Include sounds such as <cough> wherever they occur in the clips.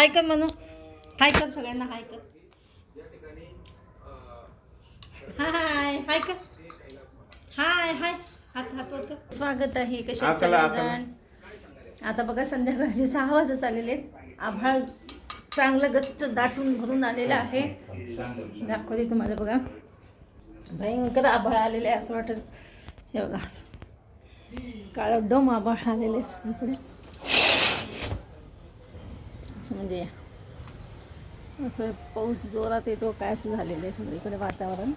हाय कर म्हणू हाय कर सगळ्यांना हाय कर. हाय हाय कर. हाय हाय. हात हात वर कर. स्वागत आहे कशा आता. जण आता बघा संध्याकाळचे सहा वाजत आलेले आहेत. आभाळ चांगलं गच्च दाटून भरून आलेलं आहे. दाखवते तुम्हाला बघा. भयंकर आभाळ आलेले आहे असं वाटत. हे बघा. काळं डोम आभाळ आलेले आहे असं म्हणजे असं पाऊस जोरात येतो काय असं झालेलं आहे सगळीकडे वातावरण.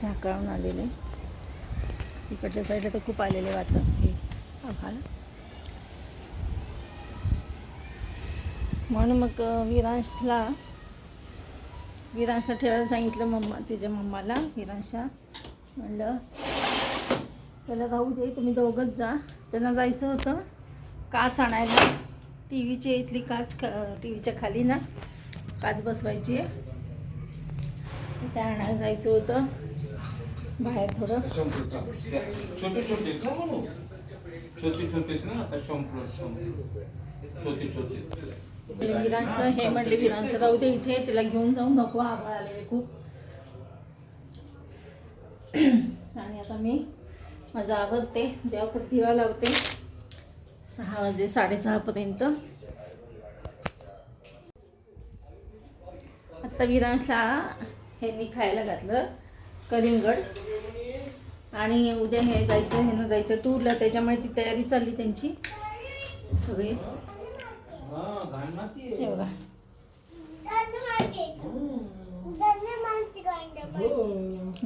झाकळून आलेलं आहे. तिकडच्या साईडला तर खूप आलेले वाटतं. हे आभाळ. म्हणून मग विरांशला विरांशला ठेवायला सांगितलं मम्मा तिच्या मम्माला. विरांशा म्हणलं त्याला राहू दे तुम्ही दोघंच जा. त्यांना जायचं होतं. काच आणायला. टी व्हीची इथली काच टी व्हीच्या खाली ना काच बसवायची आहे. त्या आणायला जायचं होतं. बाहेर थोडं. छोटे छोटे आहेत ना म्हणू छोटे छोटे आहेत ना आता संपलं संपलं छोटे छोटे विरांशला हे म्हणले विरांश राहू दे इथे तिला घेऊन जाऊ नको आभाळ आलेले खूप. आणि आता मी माझं आवडते देवापुढे दिवा लावते. सहा वाजले साडेसहापर्यंत आत्ता विरांशला ह्यांनी खायला घातलं कलिंगड. आणि उद्या हे जायचं ह्यानं जायचं टूरला त्याच्यामुळे ती तयारी चालली त्यांची. सगळी. हा. हे बघा हो.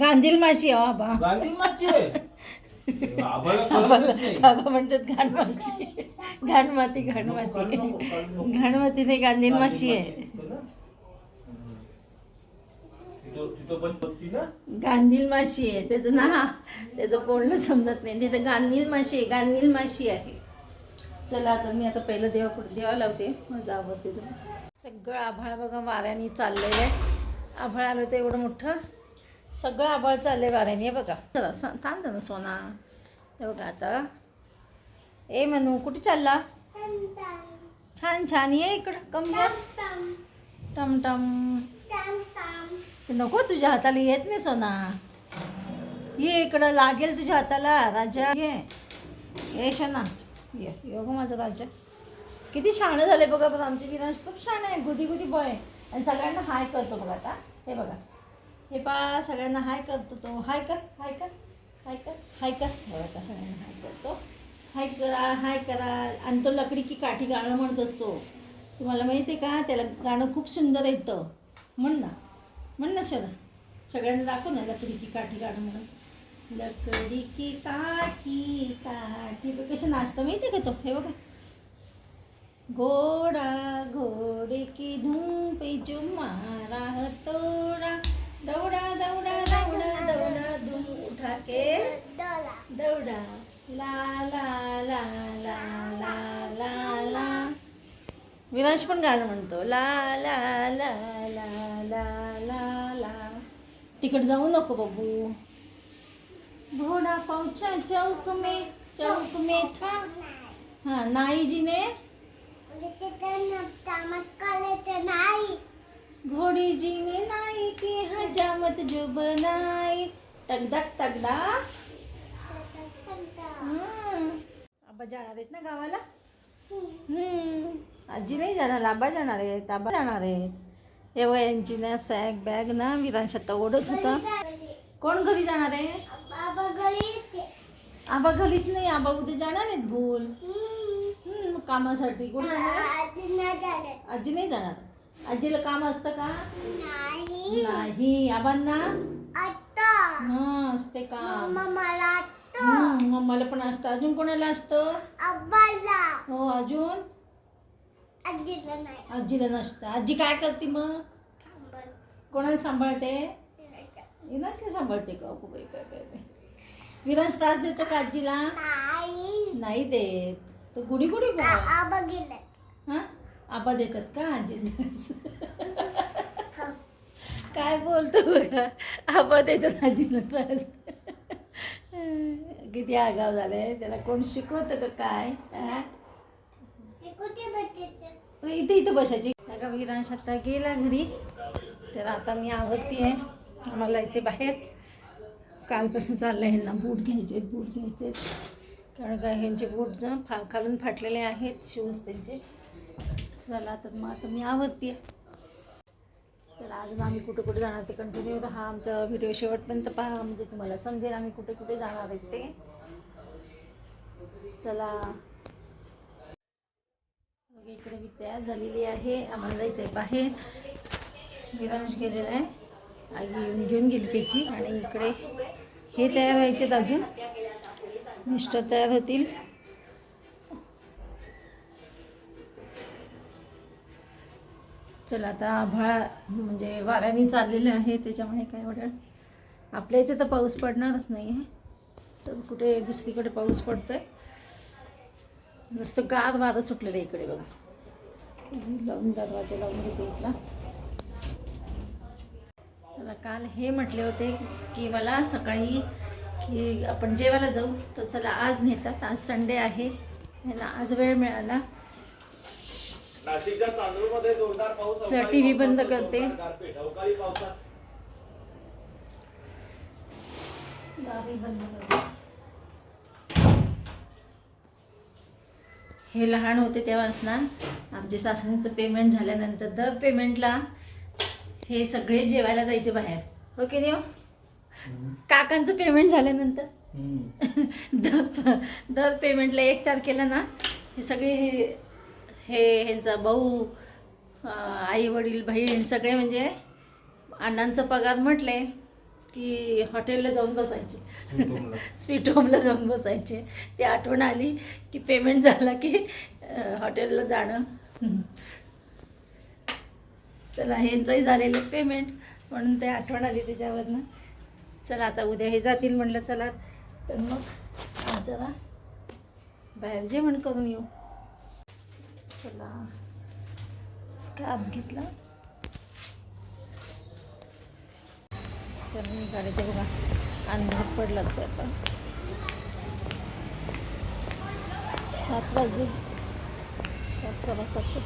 गांधील माशी आहे बाबा. गांधी बाबा म्हणतात घाण माशी घाण माती घाण माती. घाण माती नाही गांधील माशी आहे. गांधील माशी आहे. त्याचं ना त्याचं बोलणं समजत नाही. तिथं गांधील माशी आहे गांधील माशी आहे. चला आता मी आता पहिलं देवा पुढे देवा लावते. माझं आवडते सगळं आभाळ बघा वाऱ्याने चाललेलं आहे. आभाळ आलं तर एवढं मोठं सगळं आभाळ चाललंय वाऱ्याने हे बघा. चला स- थांब ना सोना. हे बघा आता. ए मनू कुठे चालला? छान छान. ये इकडं कम टमटम ते नको तुझ्या हाताला येत नाही सोना. ये इकडं लागेल तुझ्या हाताला. राजा ये. ये शना. ये योग माझा राजा. किती शाणं झाले बघा बघा आमचे विनाश खूप छान आहे. गुदी गुदी बॉय आणि सगळ्यांना हाय करतो बघा आता. हे बघा. हे पा सगळ्यांना हाय करतो तो. हाय कर हाय कर हाय कर हाय कर. बघा का सगळ्यांना हाय करतो. हाय करा हाय करा. आणि तो लकडी की काठी गाणं म्हणत असतो तुम्हाला माहिती आहे का? त्याला गाणं खूप सुंदर येतं म्हण ना. म्हण ना शरा सगळ्यांना दाखव ना लकडी की काठी गाणं म्हणून. लकडी की काठी काठी. कसं नाचतं माहिती आहे का तो? हे बघा. घोडा घोड़े की धूम पे जो मारा तोड़ा. दौड़ा दौड़ा दौड़ा दौड़ा धूम उठा के दौड़ा ला ला ला ला ला ला ला विनाश पण गाणं म्हणतो ला ला ला ला ला ला ला तिकड जाऊ नको बघू घोडा पहुंचा चौक में चौक में था हाँ नाई जी ने घोड़ी जी ने नाई की हजामत जो बनाई तगदक तगदक हं. आबा जाणार आहेत ना गावाला? हम्म. आजी नाही जाणार आबा जाणार आहेत आबा जाणार आहेत. एवढ्या यांची ना सॅग बॅग ना विरांशात ओढत होता. कोण घरी जाणार आहे? आबा घरीच नाही आबा उद्या जाणार आहेत हम्म, मग कामासाठी कुठे जाणार? आजी नाही जाणार. आजीला काम असतं का? नाही. आबांना? हा असते काम मग मला पण असतं. अजून कोणाला असतं? हो अजून? आजीला नसतं. आजी काय करते मग? कोणाला सांभाळते? विनाशला सांभाळते का? अगो बाई बाई बाई बाई. विनाश त्रास देतो का आजीला? नाही. देत. तो गुडी गुडी बोल हा? आबा देतात का आजीला काय बोलतो बघा. आबा देतात आजीला किती आगाव झालाय. त्याला कोण शिकवतं का काय? इथे इथं बसायची. का विरांश आता गेला घरी. तर आता मी आवडती आहे. आम्हाला जायचे बाहेर. कालपासून चाललं आहे ह्यांना बूट घ्यायचे बूट घ्यायचे कारण काय ह्यांचे बूट जण फा खालून फाटलेले आहेत शूज त्यांचे. चला तर मग आता मी आवडती चला अजून आम्ही कुठे कुठे जाणार ते कंटिन्यू हा आमचा व्हिडिओ शेवटपर्यंत पहा म्हणजे तुम्हाला समजेल आम्ही कुठे कुठे जाणार आहेत ते. चला. मग इकडे मी तयार झालेली आहे. आम्हाला जायचं आहे बाहेर विरांश गेलेला आहे. आई येऊन घेऊन गेली त्याची. आणि इकडे हे तयार व्हायचेत अजून. मिस्टर तयार होतील. चला आता आभाळ म्हणजे वाऱ्याने चाललेलं आहे त्याच्यामुळे काय एवढं. आपल्या इथे तर पाऊस पडणारच नाही आहे तर कुठे दुसरीकडे पाऊस पडतोय. नुसतं गार वारं सुटलेलं आहे इकडे बघा. लावून दरवाजा लावून घेते इथला. चला काल हे म्हटले होते की मला सकाळी की आपण जेवायला जाऊ. तर चला आज नेतात. आज संडे आहे. ना आज वेळ मिळाला. नाशिकच्या चांदूरमध्ये जोरदार पाऊस चला टी व्ही बंद करते. अवकाळी पावसात हे लहान होते तेव्हाच ना आमचे सासऱ्यांचं पेमेंट झाल्यानंतर दर पेमेंटला हे सगळे जेवायला जायचे बाहेर. हो की नाही हो? काकांचं पेमेंट झाल्यानंतर. <laughs> दर दर पेमेंटला एक तारखेला ना हे सगळे हे ह्यांचा भाऊ आई वडील बहीण सगळे म्हणजे अण्णांचा पगार म्हटले की हॉटेलला जाऊन बसायचे. स्वीट होमला <laughs> जाऊन बसायचे. ती आठवण आली की पेमेंट झाला की हॉटेलला जाणं. चला ह्यांचंही झालेलं पेमेंट म्हणून ते आठवण आली त्याच्यावरनं. चला आता उद्या हे जातील म्हटलं चला. तर मग जरा बाहेर जेवण करून येऊ. चला स्कार्फ घेतला. चल निघाले ते बघा. अंधार पडलाच आहे आता. सात वाजले. सात सव्वा सात.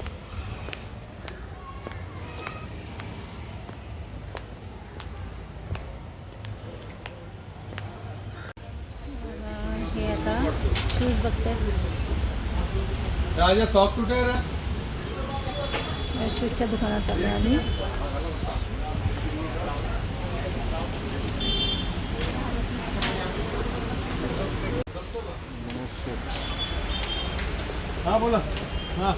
हे आता शूज बघते. राजा सॉफ्ट कुठे रे? शूजच्या दुकानात आलो आम्ही. हा बोला. हा.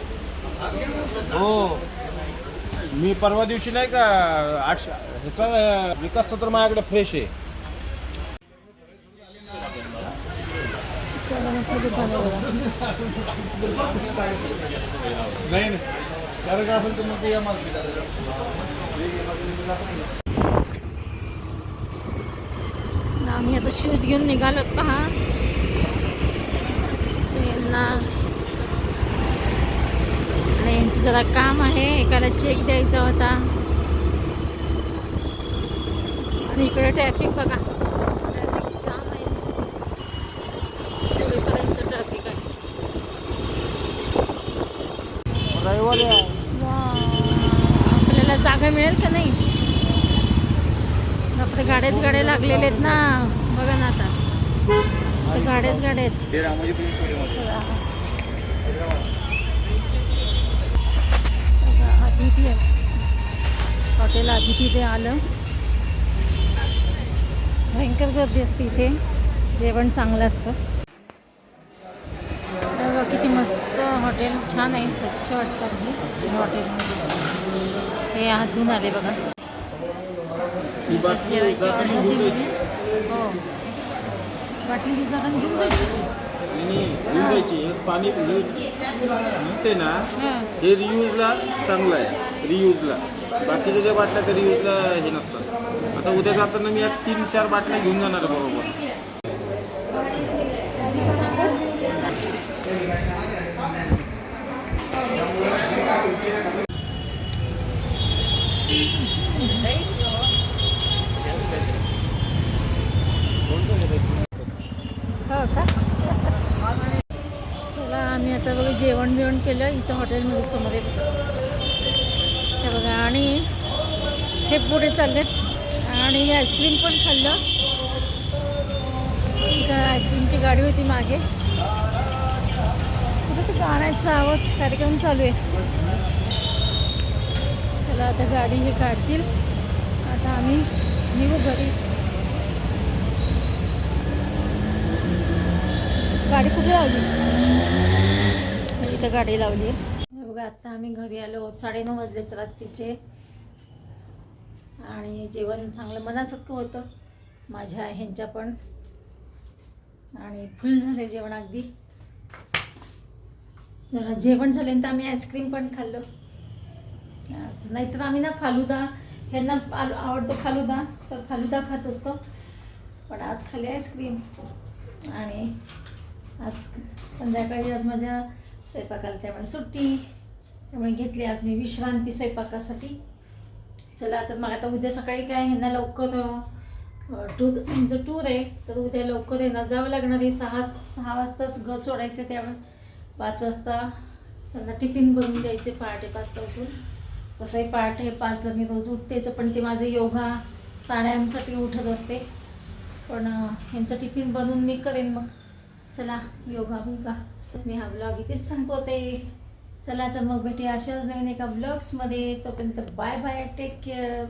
हो. मी परवा दिवशी नाही का आठ ह्याचा विकास सत्र माझ्याकडे फ्रेश आहे. नाही कारण का असेल तर मग या ना आम्ही आता शूज घेऊन निघालो पहा. यांना. आणि यांचं जरा काम आहे एकाला चेक द्यायचा होता. आणि इकडे ट्रॅफिक बघा ट्रॅफिक जाम आहे नुसतं पुढेपर्यंत ट्रॅफिक आहे आपल्याला जागा मिळेल का नाही? बापरे गाड्याच गाड्या लागलेले आहेत ना. बघा ना आता. ते गाड्याच गाड्या आहेत. अतिथी आहे. हॉटेल अतिथी ते आलं. भयंकर गर्दी असते इथे. जेवण चांगलं असतं. बघा किती मस्त. हॉटेल छान आहे स्वच्छ वाटतं अगदी हॉटेलमध्ये. हे धुवून आले बघा. जेवायची ऑर्डर घेऊन दिली. हो. बाटली जाताना घेऊन जायची. पाणी ना हां. रियूजला चांगलं आहे. रियूजला बाकीच्या ज्या बाटल्या त्या रियूजला हे नसतात. आता उद्या जाताना मी या तीन चार बाटल्या घेऊन जाणार आहे बरोबर. हो चला आम्ही आता बघा जेवण बिवण केलं इथं हॉटेलमध्ये समोर आहे हे बघा आणि हे पुढे चाललेत. आणि आईस्क्रीम पण खाल्लं. इथं आईस्क्रीमची गाडी होती मागे. कुठं ते गाण्याचा आवाज कार्यक्रम चालू आहे. चला आता गाडी हे काढतील. आता आम्ही निघू घरी. गाडी कुठे लावली? इथं गाडी लावली. आहे बघा आता आम्ही घरी आलो. साडेनऊ वाजले रात्रीचे. आणि जेवण चांगलं मनासारखं होतं. माझ्या ह्यांच्या पण. आणि फुल झाले जेवण अगदी. जरा जेवण झाल्यानंतर आम्ही आईस्क्रीम पण खाल्लं. नाहीतर आम्ही ना फालुदा ह्यांना आल- आवडतो फालुदा तर फालुदा खात असतो. पण आज खाली आईस्क्रीम आणि आज संध्याकाळी आज माझ्या स्वयंपाकाला त्यामुळे सुट्टी. त्यामुळे घेतली आज मी विश्रांती स्वयंपाकासाठी. चला तर मग आता उद्या सकाळी काय? ह्यांना लवकर टूर त्यांचं टूर आहे. तर उद्या लवकर आहे जावं लागणार आहे. सहा सहा वाजताच घर सोडायचं त्यामुळे पाच वाजता त्यांना टिफिन बनवून द्यायचे पहाटे पाचला उठून. तसंही पहाटे पाचला मी रोज उठतेच पण ते माझे योगा प्राणायामसाठी उठत असते. पण अं, ह्यांचं टिफिन बनवून मी करेन मग. चला योगा बिगा मी हा ब्लॉग इथेच संपवते. चला तर मग भेटूया अशाच नवीन एका ब्लॉग्समध्ये तोपर्यंत बाय बाय टेक केअर